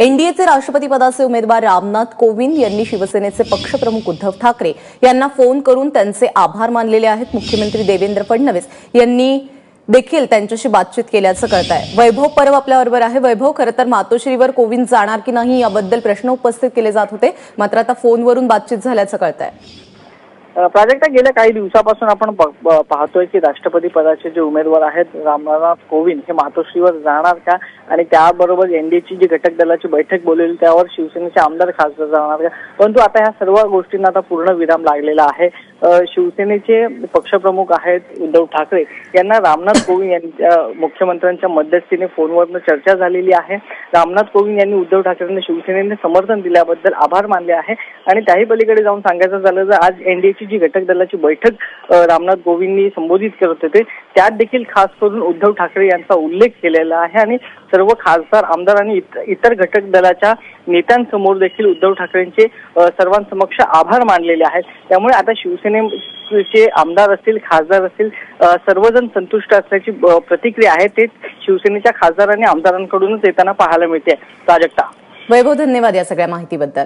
एनडीएचे राष्ट्रपती पदाचे उमेदवार रामनाथ कोविंद यांनी शिवसेनेचे पक्षप्रमुख उद्धव ठाकरे यांना फोन करून त्यांचे आभार मानलेले आहेत. मुख्यमंत्री देवेंद्र फडणवीस यांनी देखील त्यांच्याशी बातचीत केल्याचं कळत आहे वैभव परब आपल्याबरोबर आहे. वैभव खरं तर मातोश्रीवर कोविंद जाणार की नाही याबद्दल प्रश्न उपस्थित केले जात होते. मात्र आता फोनवरून बातचीत झाल्याचं कळत आहे प्राजक्ता गेल्या काही दिवसापासून आपण पाहतोय की राष्ट्रपती पदाचे जे उमेदवार आहेत रामनाथ कोविंद हे मातोश्रीवर जाणार का? आणि त्याबरोबर एनडीएची जी घटक दलाची बैठक बोलवली त्यावर शिवसेनेचे आमदार खासदार जाणार का? परंतु आता ह्या सर्व गोष्टींना आता पूर्ण विराम लागलेला आहे. शिवसेनेचे पक्षप्रमुख आहेत उद्धव ठाकरे. यांना रामनाथ कोविंद यांच्या मुख्यमंत्र्यांच्या मध्यस्थीने फोनवरनं चर्चा झालेली आहे. रामनाथ कोविंद यांनी उद्धव ठाकरेंना शिवसेनेने समर्थन दिल्याबद्दल आभार मानले आहे. आणि त्याही पलीकडे जाऊन सांगायचं झालं तर आज एनडीएची जी घटक दलाची बैठक रामनाथ कोविंदनी संबोधित करत होते त्यात देखील खास करून उद्धव ठाकरे यांचा उल्लेख केलेला आहे. आणि सर्व खासदार आमदार आणि इतर घटक दलाच्या नेत्यांसमोर देखील उद्धव ठाकरेंचे सर्वांसमक्ष आभार मानलेले आहेत. त्यामुळे आता शिवसेनेचे आमदार असतील खासदार असतील सर्वजण संतुष्ट असल्याची प्रतिक्रिया आहे. ते शिवसेनेच्या खासदार आणि आमदारांकडूनच येताना पाहायला मिळते. प्राजक्ता. वैभव धन्यवाद या सगळ्या माहितीबद्दल.